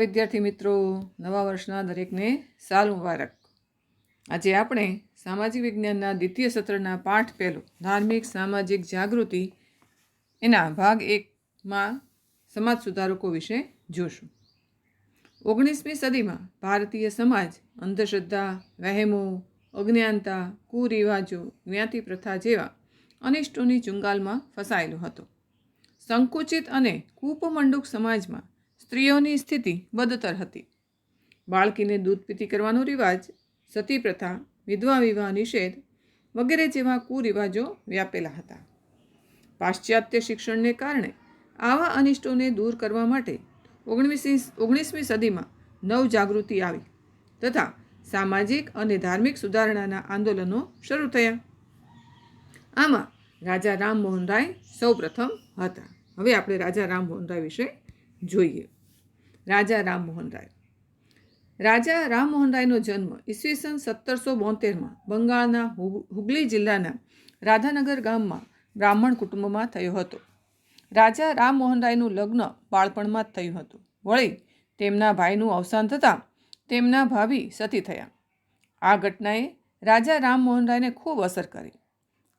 વિદ્યાર્થી મિત્રો, નવા વર્ષના દરેકને સાલ મુબારક. આજે આપણે સામાજિક વિજ્ઞાનના દ્વિતીય સત્રના પાઠ પહેલો, ધાર્મિક સામાજિક જાગૃતિ, એના ભાગ એકમાં સમાજ સુધારકો વિશે જોશું. ઓગણીસમી સદીમાં ભારતીય સમાજ અંધશ્રદ્ધા, વહેમો, અજ્ઞાનતા, કુરિવાજો, જ્ઞાતિ પ્રથા જેવા અનિષ્ટોની ચુંગાલમાં ફસાયેલો હતો. સંકુચિત અને કૂપમંડુક સમાજમાં સ્ત્રીઓની સ્થિતિ બદતર હતી. બાળકીને દૂધ પીતી કરવાનો રિવાજ સતી પ્રથા વિધવા વિવાહ નિષેધ વગેરે જેવા કુરિવાજો વ્યાપેલા હતા. પાશ્ચાત્ય શિક્ષણને કારણે આવા અનિષ્ટોને દૂર કરવા માટે ઓગણીસમી ઓગણીસમી સદીમાં નવજાગૃતિ આવી તથા સામાજિક અને ધાર્મિક સુધારણાના આંદોલનો શરૂ થયા. આમાં રાજા રામમોહન રાય સૌપ્રથમ હતા. હવે આપણે રાજા રામમોહન રાય વિશે જોઈએ. રાજા રામમોહન રાય. રાજા રામમોહન રાયનો જન્મ ઈસવીસન સત્તરસો બોતેરમાં બંગાળના હુગલી જિલ્લાના રાધાનગર ગામમાં બ્રાહ્મણ કુટુંબમાં થયો હતો. રાજા રામમોહન રાયનું લગ્ન બાળપણમાં જ થયું હતું. વળી તેમના ભાઈનું અવસાન થતાં તેમના ભાભી સતી થયા. આ ઘટનાએ રાજા રામમોહન રાયને ખૂબ અસર કરી.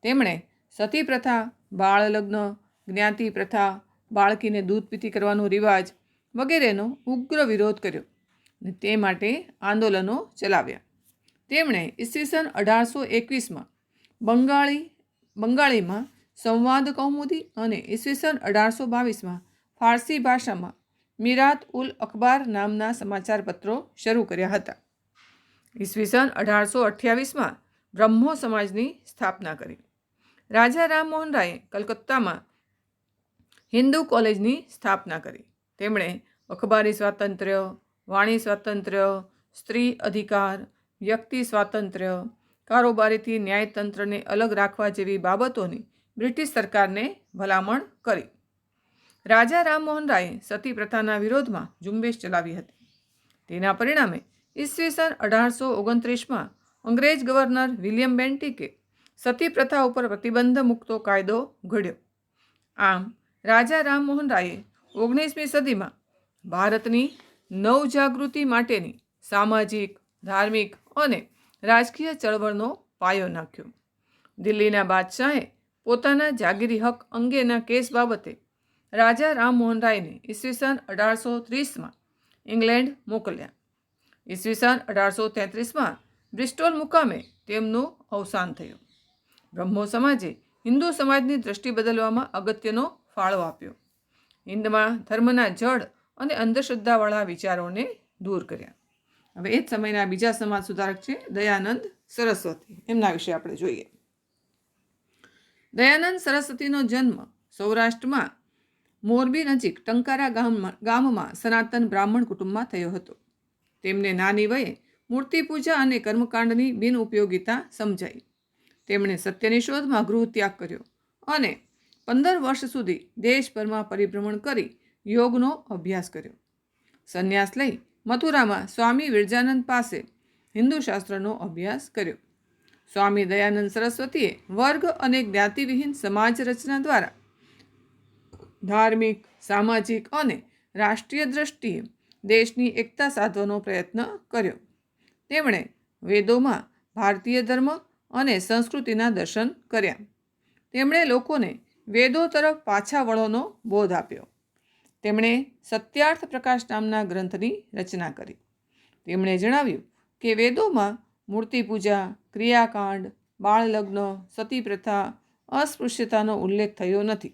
તેમણે સતી પ્રથા બાળ લગ્ન જ્ઞાતિ પ્રથા બાળકીને દૂધ પીતી કરવાનો રિવાજ વગેરેનો ઉગ્ર વિરોધ કર્યો અને તે માટે આંદોલનો ચલાવ્યા. તેમણે ઈસવીસન અઢારસો એકવીસમાં બંગાળી, બંગાળીમાં સંવાદ કૌમુદી અને ઈસવીસન અઢારસો બાવીસમાં ફારસી ભાષામાં મિરાત ઉલ અખબાર નામના સમાચારપત્રો શરૂ કર્યા હતા. ઈસવીસન અઢારસો અઠ્યાવીસમાં બ્રહ્મો સમાજની સ્થાપના કરી. રાજા રામ મોહન રાયે કલકત્તામાં હિન્દુ કોલેજની સ્થાપના કરી. તેમણે અખબારી સ્વાતંત્ર્ય, વાણી સ્વાતંત્ર્ય, સ્ત્રી અધિકાર, વ્યક્તિ સ્વાતંત્ર્ય, કારોબારીથી ન્યાયતંત્રને અલગ રાખવા જેવી બાબતોની બ્રિટિશ સરકારને ભલામણ કરી. રાજા રામમોહન રાયે સતી પ્રથાના વિરોધમાં ઝુંબેશ ચલાવી હતી. તેના પરિણામે ઈસવીસન અઢારસો ઓગણત્રીસમાં અંગ્રેજ ગવર્નર વિલિયમ બેન્ટિકે સતી પ્રથા ઉપર પ્રતિબંધ મૂકતો કાયદો ઘડ્યો. આમ રાજા રામમોહન રાયે ઓગણીસમી સદીમાં ભારતની નવજાગૃતિ માટેની સામાજિક, ધાર્મિક અને રાજકીય ચળવળનો પાયો નાખ્યો. દિલ્હીના બાદશાહે પોતાના જાગીરી હક અંગેના કેસ બાબતે રાજા રામમોહન રાયને ઈસવીસન અઢારસો ત્રીસમાં ઇંગ્લેન્ડ મોકલ્યા. ઈસવીસન અઢારસો તેત્રીસમાં બ્રિસ્ટોલ મુકામે તેમનું અવસાન થયું. બ્રહ્મો સમાજે હિન્દુ સમાજની દ્રષ્ટિ બદલવામાં અગત્યનો ફાળો આપ્યો. હિન્દમાં ધર્મના જડ અને અંધશ્રદ્ધાવાળા વિચારોને દૂર કર્યા. હવે એ જ સમયના બીજા સમાજ સુધારક છે દયાનંદ સરસ્વતી. એમના વિશે આપણે જોઈએ. દયાનંદ સરસ્વતીનો જન્મ સૌરાષ્ટ્રમાં મોરબી નજીક ટંકારા ગામમાં ગામમાં સનાતન બ્રાહ્મણ કુટુંબમાં થયો હતો. તેમને નાની વયે મૂર્તિ પૂજા અને કર્મકાંડની બિનઉપયોગિતા સમજાઈ. તેમણે સત્યની શોધમાં ગૃહ ત્યાગ કર્યો અને પંદર વર્ષ સુધી દેશભરમાં પરિભ્રમણ કરી યોગનો અભ્યાસ કર્યો. સંન્યાસ લઈ મથુરામાં સ્વામી વિરજાનંદ પાસે હિન્દુ શાસ્ત્રનો અભ્યાસ કર્યો. સ્વામી દયાનંદ સરસ્વતીએ વર્ગ અને જ્ઞાતિવિહીન સમાજ રચના દ્વારા ધાર્મિક, સામાજિક અને રાષ્ટ્રીય દ્રષ્ટિએ દેશની એકતા સાધવાનો પ્રયત્ન કર્યો. તેમણે વેદોમાં ભારતીય ધર્મ અને સંસ્કૃતિના દર્શન કર્યા. તેમણે લોકોને વેદો તરફ પાછા વળોનો બોધ આપ્યો. તેમણે સત્યાર્થ પ્રકાશ નામના ગ્રંથની રચના કરી. તેમણે જણાવ્યું કે વેદોમાં મૂર્તિ પૂજા, ક્રિયાકાંડ, બાળલગ્ન સતી પ્રથા અસ્પૃશ્યતાનો ઉલ્લેખ થયો નથી.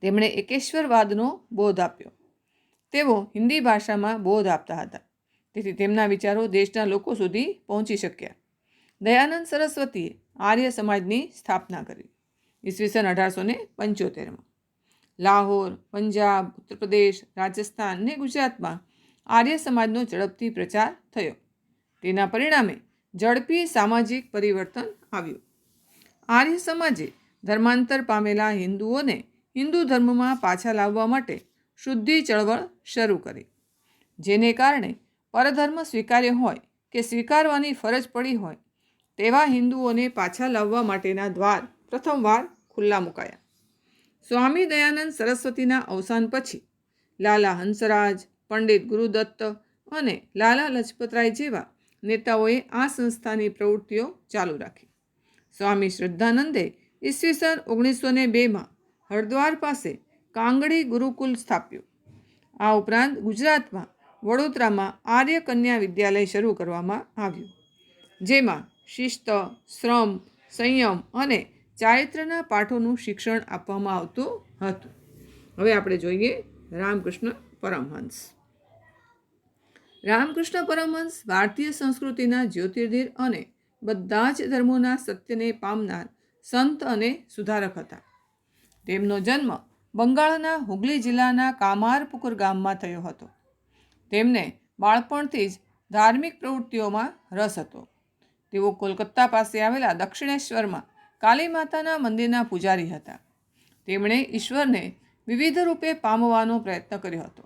તેમણે એકેશ્વરવાદનો બોધ આપ્યો. તેઓ હિન્દી ભાષામાં બોધ આપતા હતા. તેથી તેમના વિચારો દેશના લોકો સુધી પહોંચી શક્યા. દયાનંદ સરસ્વતીએ આર્ય સમાજની સ્થાપના કરી. ઈસવીસન અઢારસો ને પંચોતેરમાં. લાહોર, પંજાબ ઉત્તર પ્રદેશ રાજસ્થાન અને ગુજરાતમાં આર્ય સમાજનો ઝડપથી પ્રચાર થયો. તેના પરિણામે ઝડપી સામાજિક પરિવર્તન આવ્યું. આર્ય સમાજે ધર્માંતર પામેલા હિન્દુઓને હિન્દુ ધર્મમાં પાછા લાવવા માટે શુદ્ધિ ચળવળ શરૂ કરી. જેને કારણે પરધર્મ સ્વીકાર્ય હોય કે સ્વીકારવાની ફરજ પડી હોય, તેવા હિન્દુઓને પાછા લાવવા માટેના દ્વાર પ્રથમવાર ખુલ્લા મુકાયા. સ્વામી દયાનંદ સરસ્વતીના અવસાન પછી લાલા હંસરાજ, પંડિત ગુરુદત્ત અને લાલા લજપતરાય જેવા નેતાઓએ આ સંસ્થાની પ્રવૃત્તિઓ ચાલુ રાખી. સ્વામી શ્રદ્ધાનંદે ઈસવીસન ઓગણીસો ને બેમાં હરદ્વાર પાસે કાંગડી ગુરુકુલ સ્થાપ્યું. આ ઉપરાંત ગુજરાતમાં વડોદરામાં આર્ય કન્યા વિદ્યાલય શરૂ કરવામાં આવ્યું, જેમાં શિસ્ત, શ્રમ, સંયમ અને ચારિત્ર્યના પાઠોનું શિક્ષણ આપવામાં આવતું હતું. હવે આપણે જોઈએ રામકૃષ્ણ પરમહંસ. રામકૃષ્ણ પરમહંસ ભારતીય સંસ્કૃતિના જ્યોતિર્ધિર અને બધા જ ધર્મોના સત્યને પામનાર સંત અને સુધારક હતા. તેમનો જન્મ બંગાળના હુગલી જિલ્લાના કામારપુકુર ગામમાં થયો હતો. તેમને બાળપણથી જ ધાર્મિક પ્રવૃત્તિઓમાં રસ હતો. તેઓ કોલકાતા પાસે આવેલા દક્ષિણેશ્વરમાં કાલી માતાના મંદિરના પૂજારી હતા. તેમણે ઈશ્વરને વિવિધ રૂપે પામવાનો પ્રયત્ન કર્યો હતો.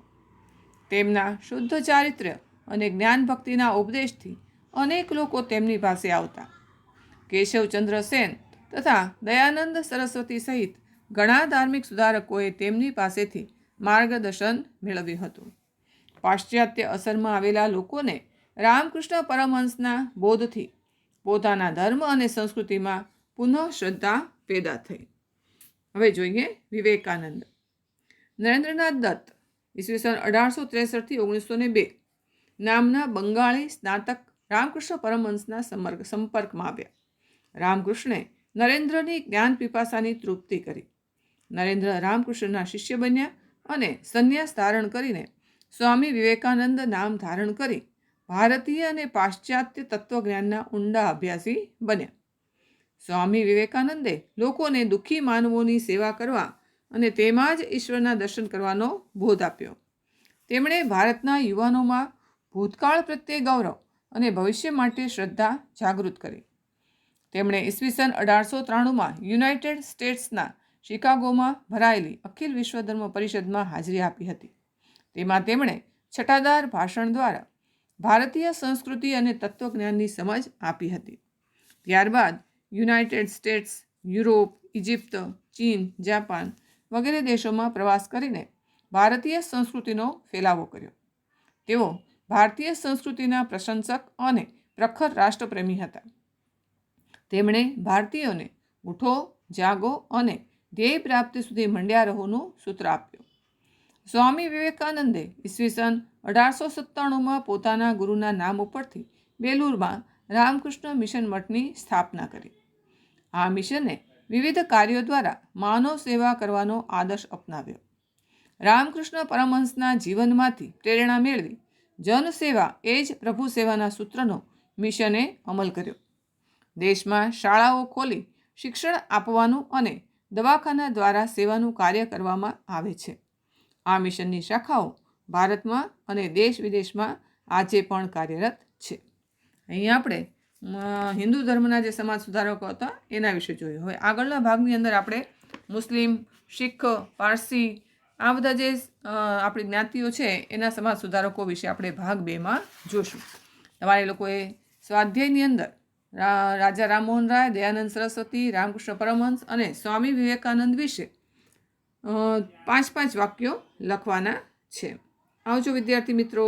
તેમના શુદ્ધ ચારિત્ર્ય અને જ્ઞાન ભક્તિના ઉપદેશથી અનેક લોકો તેમની પાસે આવતા. કેશવચંદ્ર સેન તથા દયાનંદ સરસ્વતી સહિત ઘણા ધાર્મિક સુધારકોએ તેમની પાસેથી માર્ગદર્શન મેળવ્યું હતું. પાશ્ચાત્ય અસરમાં આવેલા લોકોને રામકૃષ્ણ પરમહંસના બોધથી પોતાના ધર્મ અને સંસ્કૃતિમાં પુનઃ શ્રદ્ધા પેદા થઈ. હવે જોઈએ વિવેકાનંદ. નરેન્દ્રનાથ દત્ત, ઈસવીસન અઢારસો ત્રેસઠથી ઓગણીસો ને બે, નામના બંગાળી સ્નાતક રામકૃષ્ણ પરમહંસના સંપર્કમાં આવ્યા. રામકૃષ્ણે નરેન્દ્રની જ્ઞાન પીપાસાની તૃપ્તિ કરી. નરેન્દ્ર રામકૃષ્ણના શિષ્ય બન્યા અને સંન્યાસ ધારણ કરીને સ્વામી વિવેકાનંદ નામ ધારણ કરી ભારતીય અને પાશ્ચાત્ય તત્વજ્ઞાનના ઊંડા અભ્યાસી બન્યા. સ્વામી વિવેકાનંદે લોકોને દુઃખી માનવોની સેવા કરવા અને તેમાં જ ઈશ્વરના દર્શન કરવાનો બોધ આપ્યો. તેમણે ભારતના યુવાનોમાં ભૂતકાળ પ્રત્યે ગૌરવ અને ભવિષ્ય માટે શ્રદ્ધા જાગૃત કરી. તેમણે ઈસવીસન અઢારસો ત્રાણુંમાં યુનાઇટેડ સ્ટેટ્સના શિકાગોમાં ભરાયેલી અખિલ વિશ્વ ધર્મ પરિષદમાં હાજરી આપી હતી. તેમાં તેમણે છટાદાર ભાષણ દ્વારા ભારતીય સંસ્કૃતિ અને તત્વજ્ઞાનની સમજ આપી હતી. ત્યારબાદ યુનાઇટેડ સ્ટેટ્સ, યુરોપ ઇજિપ્ત ચીન, જાપાન વગેરે દેશોમાં પ્રવાસ કરીને ભારતીય સંસ્કૃતિનો ફેલાવો કર્યો. તેઓ ભારતીય સંસ્કૃતિના પ્રશંસક અને પ્રખર રાષ્ટ્રપ્રેમી હતા. તેમણે ભારતીયોને ઉઠો, જાગો અને ધ્યેય પ્રાપ્તિ સુધી મંડ્યા રહોનું સૂત્ર આપ્યું. સ્વામી વિવેકાનંદે ઈસવીસન અઢારસો સત્તાણુંમાં પોતાના ગુરુના નામ ઉપરથી બેલુરમાં રામકૃષ્ણ મિશન મઠની સ્થાપના કરી. આ મિશને વિવિધ કાર્યો દ્વારા માનવ સેવા કરવાનો આદર્શ અપનાવ્યો. રામકૃષ્ણ પરમહંસના જીવનમાંથી પ્રેરણા મેળવી જનસેવા એ જ પ્રભુ સેવાના સૂત્રનો મિશને અમલ કર્યો. દેશમાં શાળાઓ ખોલી શિક્ષણ આપવાનું અને દવાખાના દ્વારા સેવાનું કાર્ય કરવામાં આવે છે. આ મિશનની શાખાઓ ભારતમાં અને દેશ વિદેશમાં આજે પણ કાર્યરત છે. અહીં આપણે હિન્દુ ધર્મના જે સમાજ સુધારકો હતા, એના વિશે જોયું. હવે આગળના ભાગની અંદર આપણે મુસ્લિમ, શીખ, પારસી, આ બધા જે આપણી જ્ઞાતિઓ છે, એના સમાજ સુધારકો વિશે આપણે ભાગ બેમાં જોશું. તમારે લોકોએ સ્વાધ્યાયની અંદર રાજા રામમોહન રાય, દયાનંદ સરસ્વતી, રામકૃષ્ણ પરમહંસ અને સ્વામી વિવેકાનંદ વિશે પાંચ પાંચ વાક્યો લખવાના છે. આવજો વિદ્યાર્થી મિત્રો.